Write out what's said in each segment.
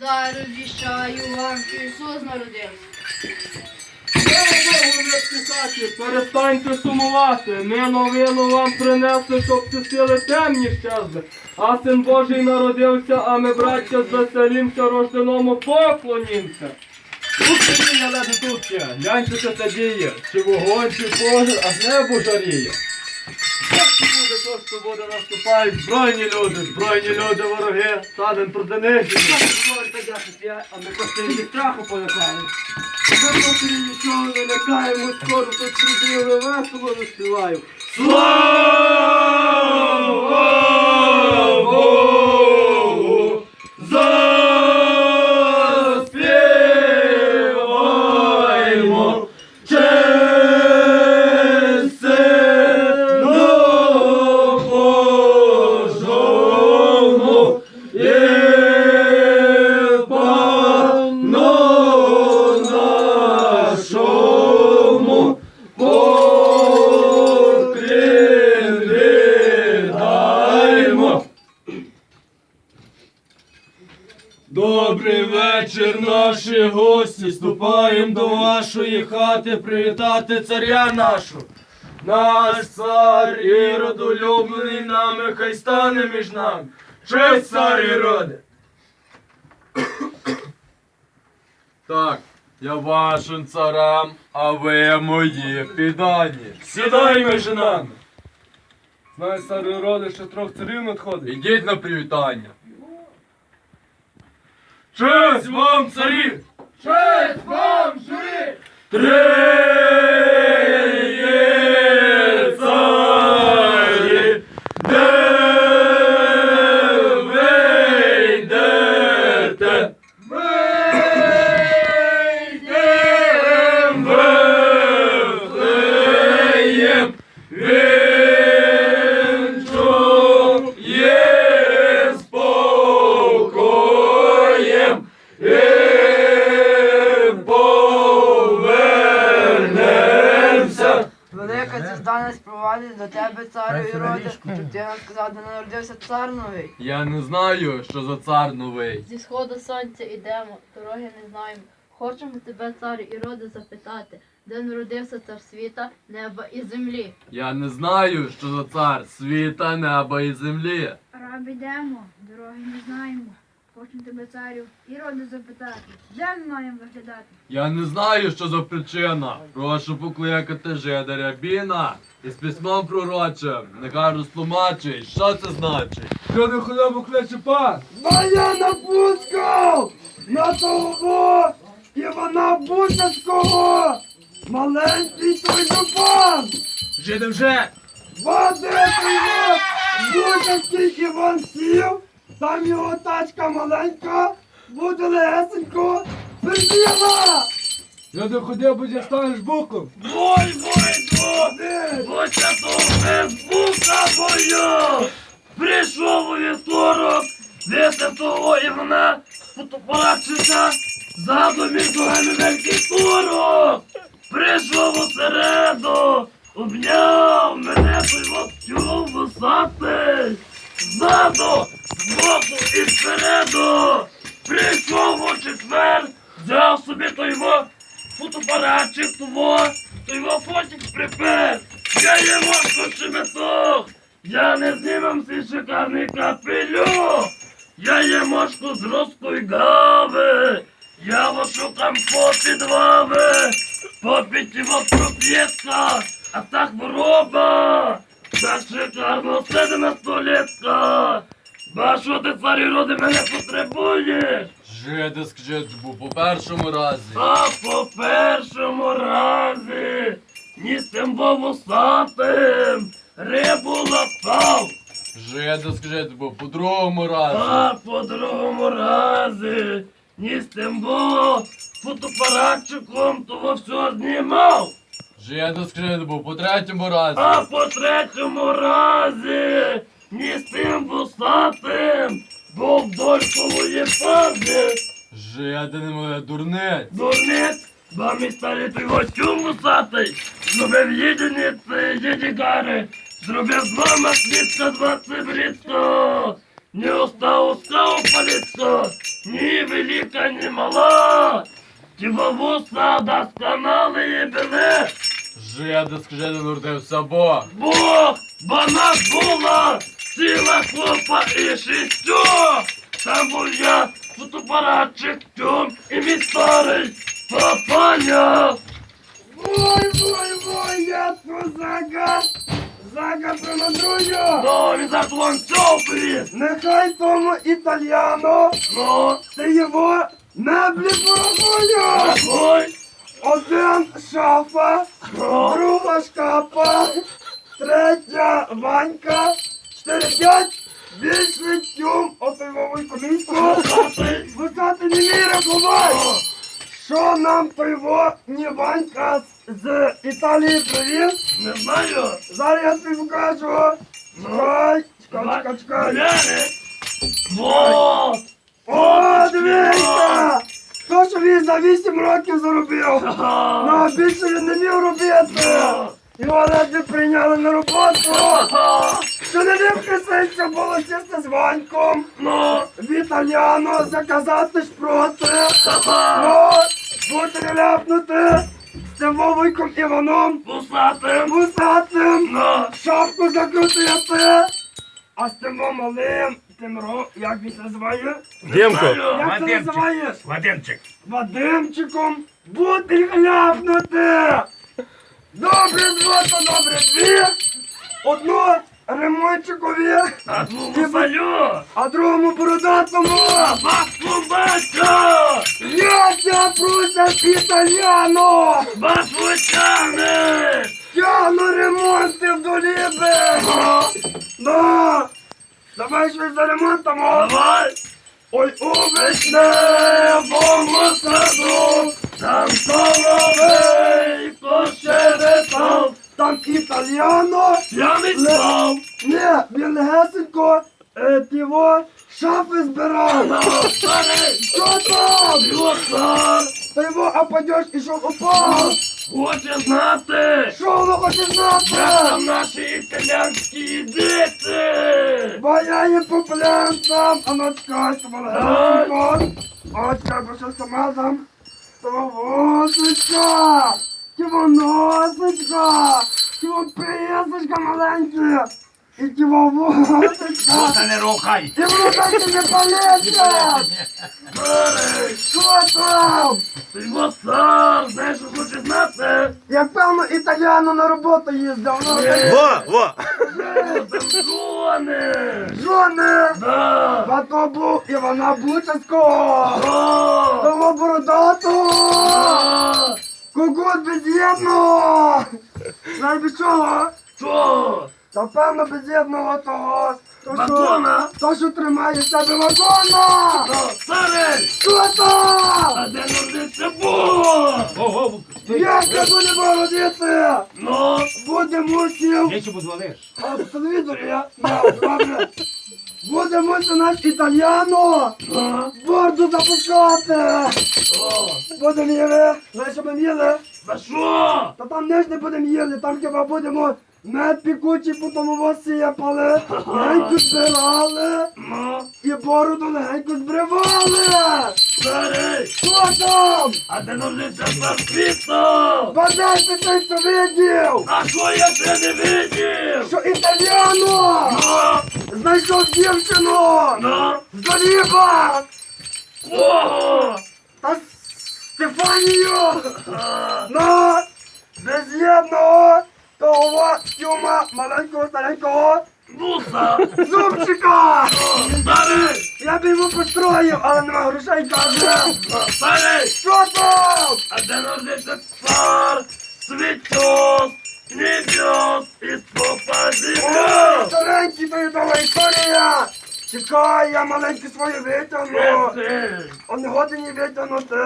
Зараз віщаю вам, що Ісус народився. Богу, не писати, перестаньте сумувати. Ми новину вам принесли, щоб ці сили темні щезли. А син Божий народився, а ми, браття, звеселімся, рожденому поклонімся. Україна леди тут ще, гляньте, що це діє, чи вогонь, чи пожар, аж небо жаріє. Буде, то, що буде наступають збройні люди, збройні люди, вороги, садим проти них. А ми просто від страху полякали. Ми поки нічого не лякаємо, скоро тут прибігли весело заспіваю. Слава Добрий вечір, наші гості. Ступаємо до вашої хати привітати царя нашого. Наш цар Ірод улюблений нами, хай стане між нами. Честь цар Іроде. Так, я вашим царам, а ви мої піддані. Сідай між нами. Знаєш, старий роди, що трьох царів надходить. Ідіть на привітання. Честь вам, царі! Честь вам, журі! Триє сходу сонця йдемо, дороги не знаємо. Хочемо тебе, царю роди, запитати, де народився цар світа, неба і землі. Я не знаю, що за цар світа, неба і землі. Раб ідемо, дороги не знаємо. Хочемо тебе, царю, і роди запитати, де ми маємо виглядати? Я не знаю, що за причина. Прошу покликати жидаря Біна із письмом пророчим. Нехай розтлумачить, що це значить. Що не худобу кличе пан? А я напускав на того Івана Бучацького. Маленький той жупан. Жиди вже! Бадити його Бучацький Іван сів. Там його тачка маленька. Буде лесенько. Прибіла. Я не ходив, бо я станеш буком. Ой, бойко! Боча то без бука бою! Прийшов у вівторок, висив того Івана, фотоапаратчика, ззаду між ногами великий турок! Прийшов у середу, обняв мене той вовтюк висатий! Ззаду, збоку і спереду! Прийшов у четвер, взяв собі той во фотоапаратчик того, той во фотик припер! Я йому шеметок! Я не знімем свій шикарний капелюх! Я є мошку з руської гави! Я вашу компот під вами! Попіть його проп'єтка, а так хвороба! Так шикарно седина столітка! Бачу, ти царі роди мене потребуєш! Жиди скажи, бо по першому разі. А по першому разі ні з тим вовусатим рибу лапав, Жиди скажи, бо по другому разі. а по другому разі ні з тим во фотоапаратчиком того все знімав, Жиди скажи, бо по третьому разі. а по третьому разі ні з тим вусатим був долькової пази. Жиди не моє дурниць. Дурниць, бо мій старий той ватюм вусатий, зробив єдиниці, єдигари, зробив два масліцька, два цибрицько, не остав скав паліцько, Ні велика, ні мала. Ті вуса досконали були. Жида, скажи, народився Бог. Бог, бо нас була ціла хлопа і шістьох. Там був я, фотоапаратчик тюм і мій старий папаня. Ой, ой, ой, я тут зага. Зага примадрую. Ну, він вам все. Нехай тому італіано. Ну, Ти його меблі порахую. ой, Один шафа, ну, друга шкафа, третя ванька, чотири п'ять, більший тюм, отой вовойко місто. Висати не рахувати. Що нам той во ні Ванька з, Італії привіз? не знаю. Зараз я тобі покажу. Чекай, чекай, чекай, чекай. Гляни. О, дивіться! То, що він за 8 років заробив. Ну, більше він не міг робити. Його ледве прийняли на роботу. Що не виписується було сісти з Ваньком. Ну, В італіано заказати шпроти. ха-ха. Ну, бути ляпнути з цим Вовойком Іваном. Пусатим. Вусатим. Ну, Шапку закрутити. А з тим малим, тим ро, як він це називає? Дімко. Як це називаєш? Вадимчик. Вадимчиком бути гляпнути. Добре два, то добре дві. Одну ремонтчикові, А твому салю. а другому бородатому. А бабку батько. Я ця пруся італіано. Бабку тягне. Тягну ремонти в доліби. Ну, давай щось за ремонтом. давай. Ой, у Вишневому саду. Там соловей пощебетав. Там італіано. Я не спав. Ні, він легесенько е, тіво шафи збирав. Що там? Йосар. Та його, а пойдеш і що упав? Хоче знати. Що воно хоче Як знати? там наші італіянські діти? Я їм популянцям, а ну чекай, то легесенько. О, чекай, бо що сама там. Того восочка, тіво носочка, тіво писочка маленьке. І тіво восочка. не рухай. І так не палиться. Що там? Ти Йосар, знаєш, що хоче знати? Як певно, італіано на роботу їздив. Ну, Во, во. Там жони. жони. Да. А то був Івана Бучацького. О. Того бородатого. Кукут без'єдного. Знаєш без чого? Що? Та певно без'єдного того. То, що, Батона? то, що тримає себе вагона. Що, старий? Що там? А де народився Бог? Як це будемо родити? Ну, Буде мусів. Речі позволиш. А по телевізорі я. Я, добре. Буде мусив наш італіано. Ну, Борду запускати. о, Будемо. Знаєш, що ми їли? За що? Та там не ж не будемо їли, там хіба будемо мед пікучий, потім сипали, легенько збирали Ну, і бороду легенько збривали. старий, Що там? а де народився Світло? Бажайте той, хто видів, А що я ще не видів? що італіано Ну, знайшов дівчину ну, з Доліба о, та Стефанію. Ну, без'єдного того тюма маленького старенького буса, зубчика. старий, Я б йому построїв, але нема грошей каже. старий, Що там? а де народився цар, світос, небес, із попа Ой, земля? старенький, то є нова історія. Чекай, я маленький свою витягну. Он не годині витягнути.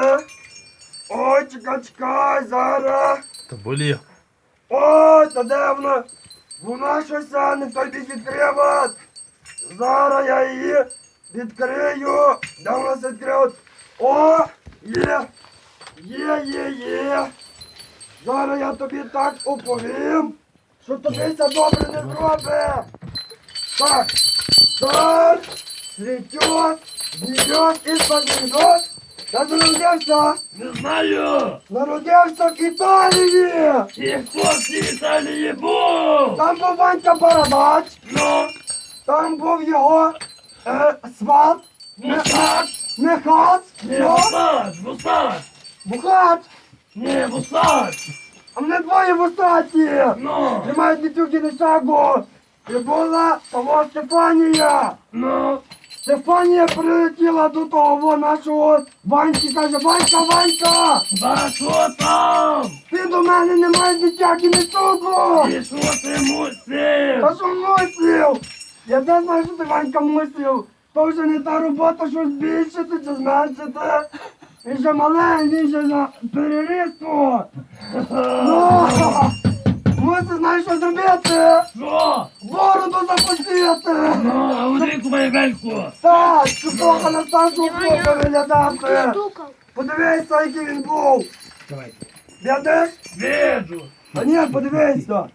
Ой, чекай, чекай, зараз. Та болі. Ой, та де вона? Вона щось не той бік відкрива. Зараз я її відкрию. Де вона це відкрила? О, є. Є, є, є. Зараз я тобі так оповім, що тобі це добре не зробить. Так, так, світьос, Гніздьот із-под гніздот. Та народився. Не знаю. Народився в Італії. І хто в цій Італії був? Там був Ванька Бородач. Ну, Там був його е, сват. Вусач. Мехац. Не, Ну, Вусач, Вусач. Бухач. Не, Вусач. А мене двоє вусаті. Ну, Тримають дітюки на шагу. І була того Стефанія. ну. Стефанія прилетіла до того нашого Ваньки, каже, Ванька, Ванька, Ба що там? ти до мене не маєш дитяки не цукру. І що ти мусив? Та що мислив? Я де знаю, що ти Ванька мислив. То вже не та робота, що збільшити чи зменшити. Він же маленький, він же за перерісту. Ну, знаєш, що зробити. Що? Бороду запустити. Ну, а Андрійку мою вельку. Так, щоб трохи на старшого хлопця виглядати. Подивися, який він був. Давай. Глядиш? Віджу! А ні, подивися.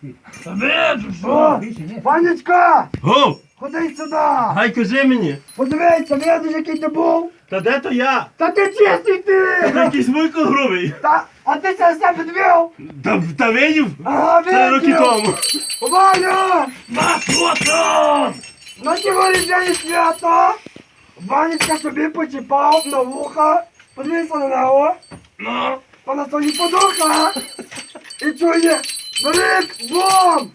Виджу, О, що? Панечка! Гов! Ходи сюди. Гай кажи мені! Подивися, видиш, який ти був? Та де то я? Та ти чистий Та ти! якийсь вуйко грубий. Та, а ти це себе двів? Та, та виїв? Ага, Три роки тому. Ваня, що на сьогодні свято. Ванечка собі почіпав на вуха. Подивися на нього. Ну, Вона собі подуха. І чує, брик, бом!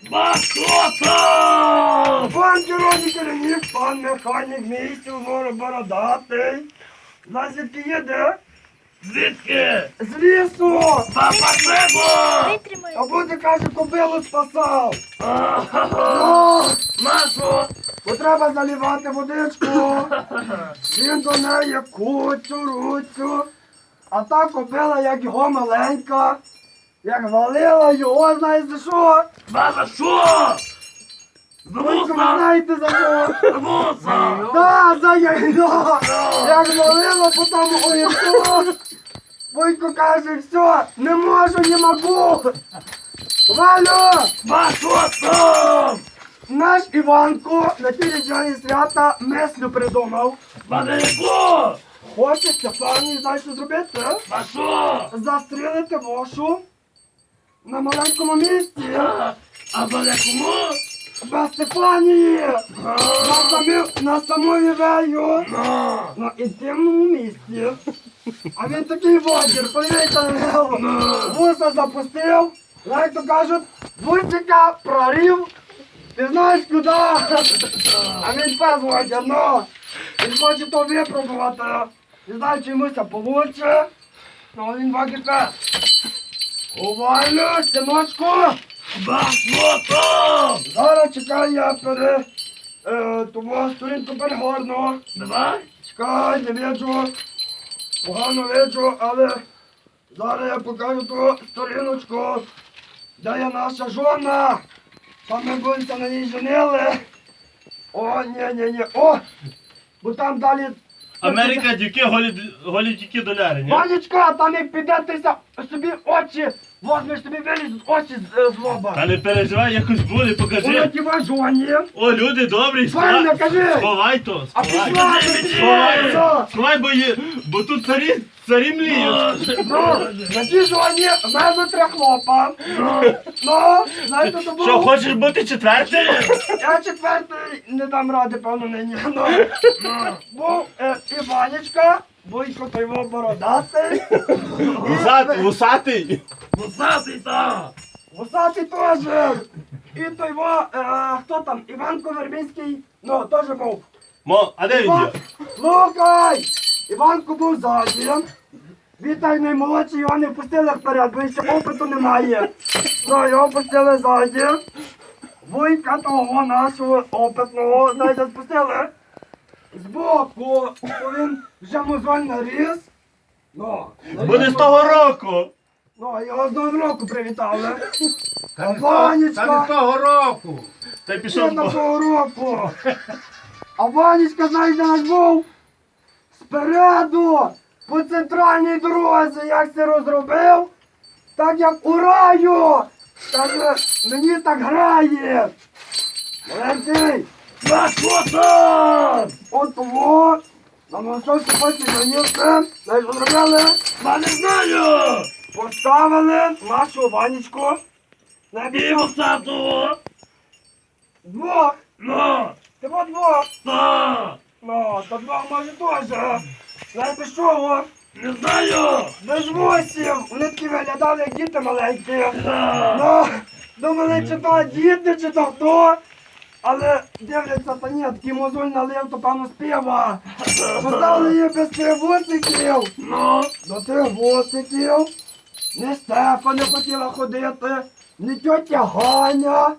там? Пан керівник керівник, пан механік місців, море бородатий. Знаєш, звідки їде? Звідки? З лісу! Ба спасибо! Витримай. А буде, каже, кобилу спасав. Ага. О, Машу! бо треба заливати водичку. Він до неї куцю, руцю. А та кобила, як його маленька, як валила його, знаєш за що? Ба за що? За Ви вуса! знаєте за що? За вуса! Да, за яйно! Як валила по тому огірку. Войко каже, все, не можу, не могу. Валю! Ба що? Наш Іванко на ті різдвяні свята мислю придумав. Ба не яку? Хоче знаєш, що зробити? Що? Застрілити вошу на маленькому місці. А за якому? Без Стефанії! На, самі, на саму Вівею. Ну, На інтимному місці. А він такий водір, подивіться на нього. Вуса запустив, як то кажуть, вусика прорив. Ти знаєш куди? А він пес водір, ну. Він хоче то випробувати. Не знаю, чи йому це получше. Ну, він водір пес. Увалю, синочку. ба що там? Зараз чекай, я пере... Е, тому сторінку перегорну. Давай. Чекай, не виджу. Погано виджу, але зараз я покажу ту сторіночку, де є наша жона. Там ми будемо на ній женили. О, ні, ні, ні. О! Бо там далі. Америка дівки голі, голі тільки доляри, ні? Ванечка, та не піде собі очі, возьмеш собі вилізуть очі з, е, з лоба. Та не переживай, якось буде, Вона покажи. тебе жоні. О, люди добрі, Правильно, сховай, кажи. сховай то, А сховай. пішла ти. Сховай, Що? сховай, бо, є, бо тут царі, царі мліють. Ну, на тій жоні в мене три хлопа. Ну, знаєте, то. Що, хочеш бути четвертим? Я четвертий не дам ради, певно, нині. Ну, був е, Іванечка, Той його бородатий. Вусатий, вусатий. Вусатий там. Вусатий теж. І той його, е, хто там, Іванко Вербінський, ну, теж був. Мо, а де він Іван, є? слухай! Іванко був ззаді. Вітай наймолодший, його не пустили вперед, бо ще опиту немає. Ну, його пустили ззаді. Вуйка того нашого опитного, знаєте, спустили. Збоку, бо він вже мозоль наріс. Ну, Буде з того року. Ну, його з Новим року привітали. А Ванечка, того року. Та й пішов. на по- того року. А Ванечка, знаєш, де наш був? Спереду, по центральній дорозі, як це розробив, так як у раю. Так е, мені так грає. Маленький, Там? от того, На московській почті Хмельницьке, знаєш, що зробили? Я не знаю! Поставили нашу Ванечку на Діво стату! двох. Ну! Ти по двох. Та! Ну, то двох може теж. Знаєте що? Не знаю! Без восім. Вони такі виглядали, як діти маленькі. Ну, думали, чи то діти, чи то хто. Але дивляться, та ні, такий мозоль налив, то певно співа. Поставили її без тих. Ну! До тих вусиків. Не Стефа не хотіла ходити, не тьотя Ганя.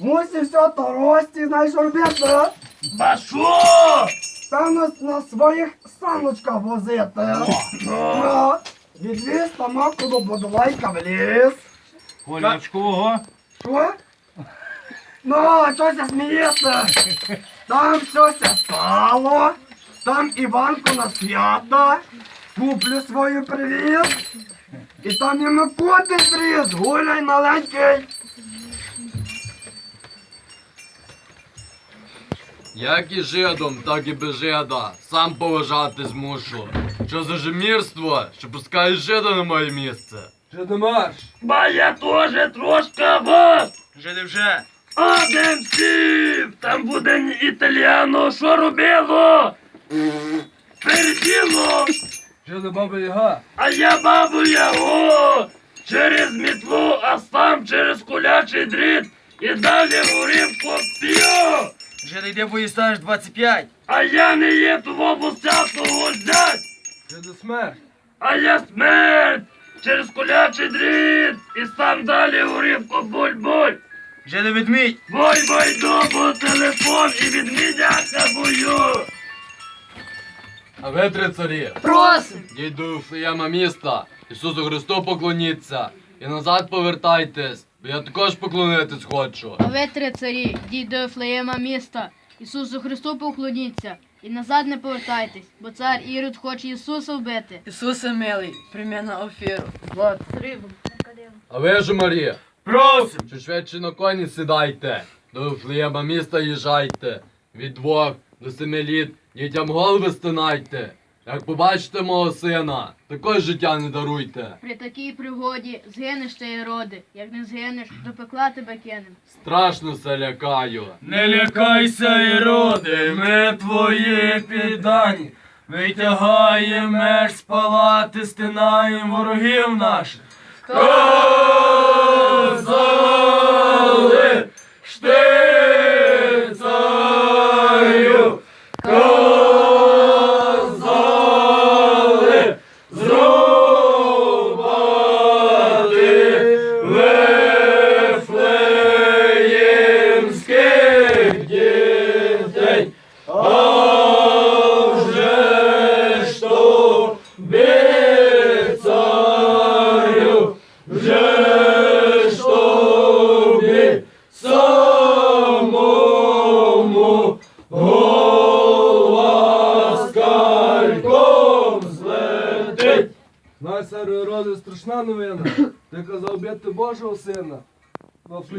Мусив все то рості, знаєш, робити. Ба що? Певно, на своїх саночках возити. Ну, відвіз там коло Бодолайка в ліс. Колячкового? Що? Ну, що ся смієте? Там щось стало. Там Іванку на свята. Куплю свою привіз. І там йому коти зріз. Гуляй маленький. Як і жидом, так і без жида. Сам поважати змушу. Що за жемірство, що пускаєш жида на моє місце? Жидомаш, Ба я теж трошка вас! Жиди вже. Один сів! Там буде італіано, що робило? Переділо! жидо баба Яга. А я бабу Яго! Через мітлу, а сам через кулячий дріт і далі горівку п'ю! Жиди йде поїстанеш 25. А я не є того бусятого взять! Жидо смерть. А я смерть! Через кулячий дріт і сам далі горівку буль-буль! Жиди ведмідь. Бой бойду по телефон і відміняся бою! А ви три царі. Просим! Дійду Флеєма міста, Ісусу Христу поклоніться. І назад повертайтесь, бо я також поклонитись хочу. А ви три царі, дійдь до Ефлеєма міста, Ісусу Христу поклоніться, і назад не повертайтесь, бо цар Ірод хоче Ісуса вбити. Ісусе милий, прийми на офіру. Вот. А ви ж, Марія, Просим! що швидше на коні сідайте, до Флеєма міста їжджайте. Від двох до семи літ дітям голови стинайте. Як побачите мого сина, також життя не даруйте. При такій пригоді згинеш ти Іроди, як не згинеш, до пекла тебе кинем. Страшно се лякаю. Не лякайся, Іроди, ми твої піддані. Витягаєм меч з палати, стинаєм ворогів наших. Козали, штицею,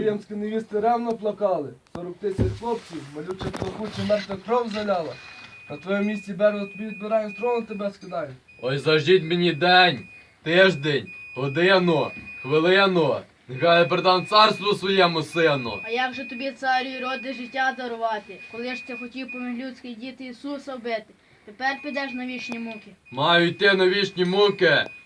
Вафлеємські невісти ревно плакали. 40 тисяч хлопців, малюча плакуча мертва кров заляла. На твоєму місці беру тобі відбираємо строну тебе скидають. Ой, заждіть мені день, тиждень, годину, хвилину. Нехай я передам царству своєму сину. А як же тобі, царю Іроди, життя дарувати, коли ж ти хотів помилюдськи діти Ісуса вбити? Тепер підеш на вічні муки. Маю йти на вічні муки.